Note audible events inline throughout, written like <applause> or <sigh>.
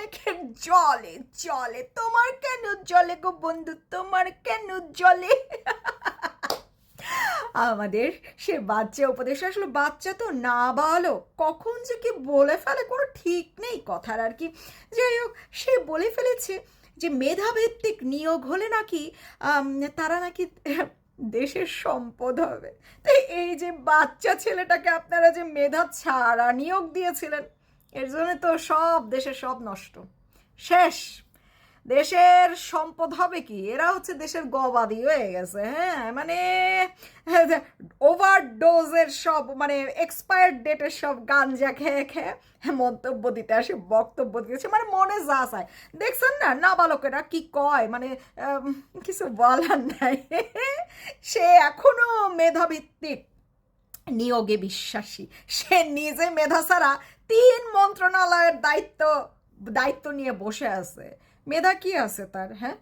অনেকের জলে জলে। তোমার কেন জলে গো বন্ধু? তোমার কেন জলে? আমাদের সে বাচ্চা উপদেশ আসলে, বাচ্চা তো না বলো। কখন যে কি বলে ফেলে কোনো ঠিক নেই। কথার আর কি। যাই হোক, সে বলে ফেলেছে যে মেধাভিত্তিক নিয়োগ হলে নাকি তারা নাকি দেশের সম্পদ হবে। তাই এই যে বাচ্চা ছেলেটাকে আপনারা যে মেধা ছাড়া নিয়োগ দিয়েছিলেন এর জন্য তো সব দেশের সব নষ্ট। শেষ। দেশের সম্পদ হবে কি? এরা হচ্ছে দেশের গবাদি হয়ে গেছে হ্যাঁ? মানে ওভারডোজের সব মানে এক্সপায়ার ডেটের সব গাঞ্জা খেয়ে খেয়ে মন্তব্য দিতে আসে, বক্তব্য দিতেছে মানে মনে যা চায়। দেখছেন না? নাবালকেরা কি কয়? মানে কিছু বলার নাই। সে এখনও মেধাভিত্তিক। নিয়োগে বিশ্বাসী। সে নিজে মেধা ছাড়া তিন মন্ত্রণালয়ের দায়িত্ব দায়িত্ব নিয়ে বসে আছে। মেধা কি আছে তার হ্যাঁ?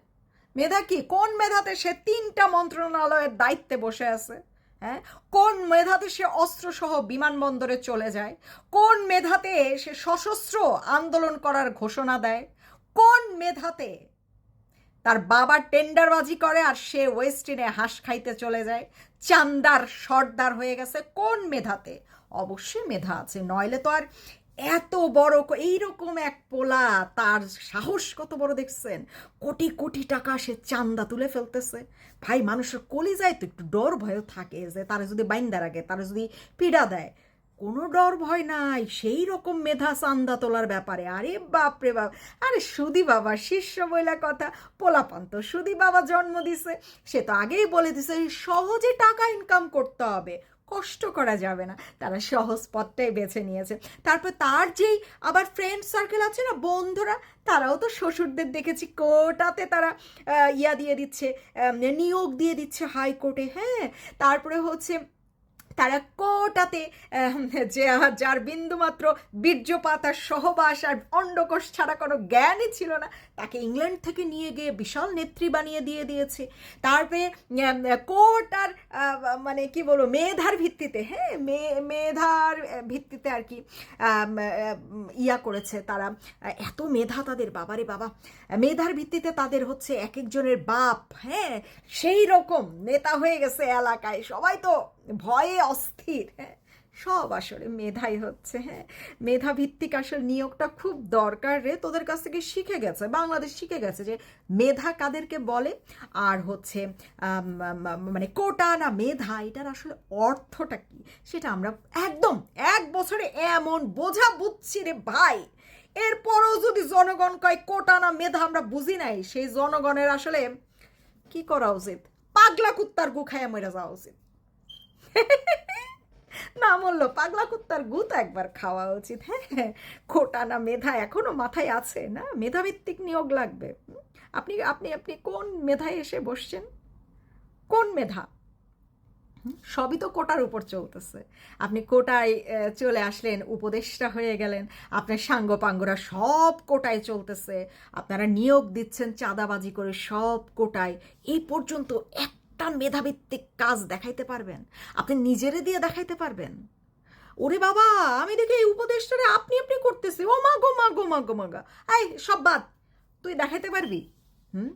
মেধা কি? কোন মেধাতে সে তিনটা মন্ত্রণালয়ের দায়িত্বে বসে আছে? হ্যাঁ? কোন মেধাতে সে অস্ত্রসহ বিমানবন্দরে চলে যায়? কোন মেধাতে সে সশস্ত্র আন্দোলন করার ঘোষণা দেয়? কোন মেধাতে তার বাবা টেন্ডারবাজি করে আর সে ওয়েস্টিনে হাঁস খাইতে চলে যায়? চান্দার সর্দার হয়ে গেছে। কোন মেধাতে? অবশ্যই মেধা আছে। নইলে তো আর এত বড় এইরকম এক পোলা তার সাহস কত বড় দেখছেন? কোটি কোটি টাকা সে চান্দা তুলে ফেলতেছে। ভাই, মানুষের কলি যায় তো একটু ডর ভয় থাকে যে তারা যদি বাইন্দা রাখে, তারা যদি পীড়া দেয়। কোনো ডর ভয় নাই সেই রকম মেধা চান্দা তোলার ব্যাপারে। আরে বাপরে বাপ, আরে সুদি বাবা, শিষ্য বইলা কথা। পোলাপান তো সুদি বাবা জন্ম দিছে। সে তো আগেই বলে দিছে, সহজে টাকা ইনকাম করতে হবে। কষ্ট করা যাবে না। তারা সহজ পথটাই বেছে নিয়েছে। তারপর তার যেই আবার ফ্রেন্ড সার্কেল আছে না, বন্ধুরা, তারাও তো শ্বশুরদের দেখেছি, কোটাতে তারা ইয়া দিয়ে দিচ্ছে নিয়োগ দিয়ে দিচ্ছে হাইকোর্টে হ্যাঁ? তারপরে হচ্ছে তারা কোটাতে যে যার বিন্দুমাত্র বীর্যপাত আর সহবাস আর অন্ডকোষ ছাড়া কোনো জ্ঞানই ছিল না তাকে ইংল্যান্ড থেকে নিয়ে গিয়ে বিশাল নেত্রী বানিয়ে দিয়ে দিয়েছে। তারপরে কোর্ট আর মানে কি বলব, মেধার ভিত্তিতে হ্যাঁ মেধার ভিত্তিতে আর কি ইয়া করেছে তারা। এত মেধা তাদের, বাবারে বাবা। মেধার ভিত্তিতে তাদের হচ্ছে এক একজনের বাপ হ্যাঁ সেই রকম নেতা হয়ে গেছে এলাকায়। সবাই তো ভয়ে অস্থির হ্যাঁ। সব আসলে মেধাই হচ্ছে হ্যাঁ। মেধা ভিত্তিক আসলে নিয়োগটা খুব দরকার রে, তোদের কাছ থেকে শিখে গেছে, বাংলাদেশ শিখে গেছে যে মেধা কাদেরকে বলে আর হচ্ছে মানে কোটা না মেধা, এটার আসলে অর্থটা কি সেটা আমরা একদম এক বছরে এমন বোঝা বুঝছি রে ভাই। এরপরও যদি জনগণ কয় কোটা না মেধা আমরা বুঝি নাই, সেই জনগণের আসলে কি করা উচিত? পাগলা কুত্তার গু খাইয়া মরে যাওয়া উচিত। <laughs> না বলল, পাগলা কুত্তার গু তো একবার খাওয়া উচিত হ্যাঁ? খোটা না মেধা এখনও মাথায় আছে, না? মেধাভিত্তিক নিয়োগ লাগবে। আপনি আপনি আপনি কোন মেধায় এসে বসছেন? কোন মেধা? সবই তো কোটার উপর চলতেছে। আপনি কোটায় চলে আসলেন, উপদেষ্টা হয়ে গেলেন, আপনার সাঙ্গ পাঙ্গরা সব কোটায় চলতেছে। আপনারা নিয়োগ দিচ্ছেন চাঁদাবাজি করে সব কোটায়। এই পর্যন্ত একটা মেধাভিত্তিক কাজ দেখাইতে পারবেন। আপনি নিজেরে দিয়ে দেখাইতে পারবেন। ওরে বাবা, আমি দেখি এই উপদেশটারে আপনি আপনি করতেছি। ও মা গো মা গো মা গো, মা গা। এই, সব বাদ। তুই দেখাইতে পারবি? হুম?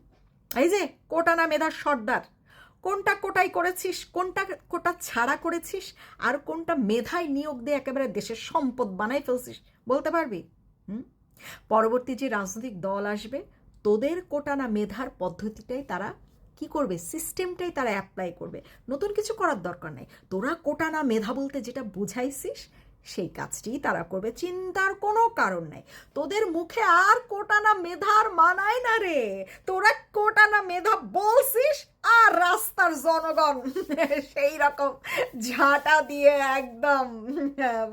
এই যে, কোটা না মেধার সর্দার। কোনটা কোটাই করেছিস, কোনটা কোটা ছাড়া করেছিস, আর কোনটা মেধায় নিয়োগ দিয়ে একেবারে দেশের সম্পদ বানাই ফেলছিস, বলতে পারবি? হুম? পরবর্তী যে রাজনৈতিক দল আসবে, তোদের কোটা না মেধার পদ্ধতিটাই তারা কি করবে? সিস্টেমটাই তারা অ্যাপ্লাই করবে। নতুন কিছু করার দরকার নাই। তোরা কোটা না মেধা বলতে যেটা বুঝাইছিস সেই কাজটিই তারা করবে চিন্তার কোনো কারণ নাই। তোদের মুখে আর কোটা না মেধার মানায় না রে। তোরা কোটা না মেধা বলছিস আর রাস্তার জনগণ <laughs> সেই রকম ঝাঁটা দিয়ে একদম হ্যাঁ,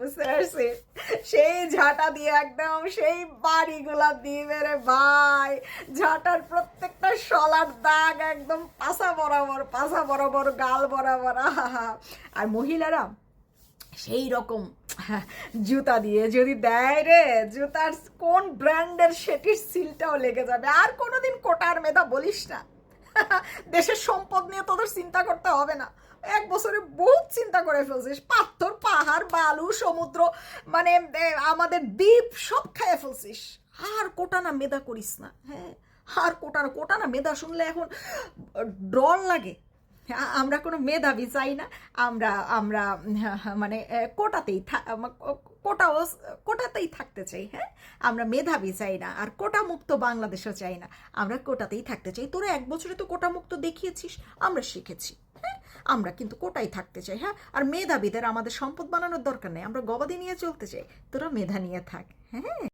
সেই ঝাঁটা দিয়ে একদম সেই বাড়িগুলা দিবে রে ভাই। ঝাঁটার প্রত্যেকটা সলার দাগ একদম পাশা বরাবর পাশা বরাবর গাল বরাবর আর মহিলারা সেই রকম জুতা দিয়ে যদি দেয় রে, জুতার কোন ব্র্যান্ডের সেটির সিলটাও লেগে যাবে। আর কোনোদিন কোটার মেধা বলিস না। <laughs> দেশের সম্পদ নিয়ে তোদের চিন্তা করতে হবে না। এক বছরে বহুত চিন্তা করে ফেলছিস। পাথর, পাহাড়, বালু, সমুদ্র মানে আমাদের দ্বীপ সব খেয়ে ফেলছিস। আর কোটা না মেধা করিস না হ্যাঁ? আর কোটা না কোটা না মেধা শুনলে এখন ডর লাগে। আমরা কোনো মেধাবী চাই না। আমরা আমরা মানে কোটাতেই কোটাও, কোটাতেই থাকতে চাই হ্যাঁ? আমরা মেধাবী চাই না, আর কোটা মুক্ত বাংলাদেশও চাই না। আমরা কোটাতেই থাকতে চাই। তোরা এক বছরে তো কোটা মুক্ত দেখিয়েছিস, আমরা শিখেছি হ্যাঁ? আমরা কিন্তু কোটাই থাকতে চাই হ্যাঁ? আর মেধাবীদের আমাদের সম্পদ বানানোর দরকার নেই, আমরা গবাদি নিয়ে চলতে চাই, তোরা মেধা নিয়ে থাক হ্যাঁ?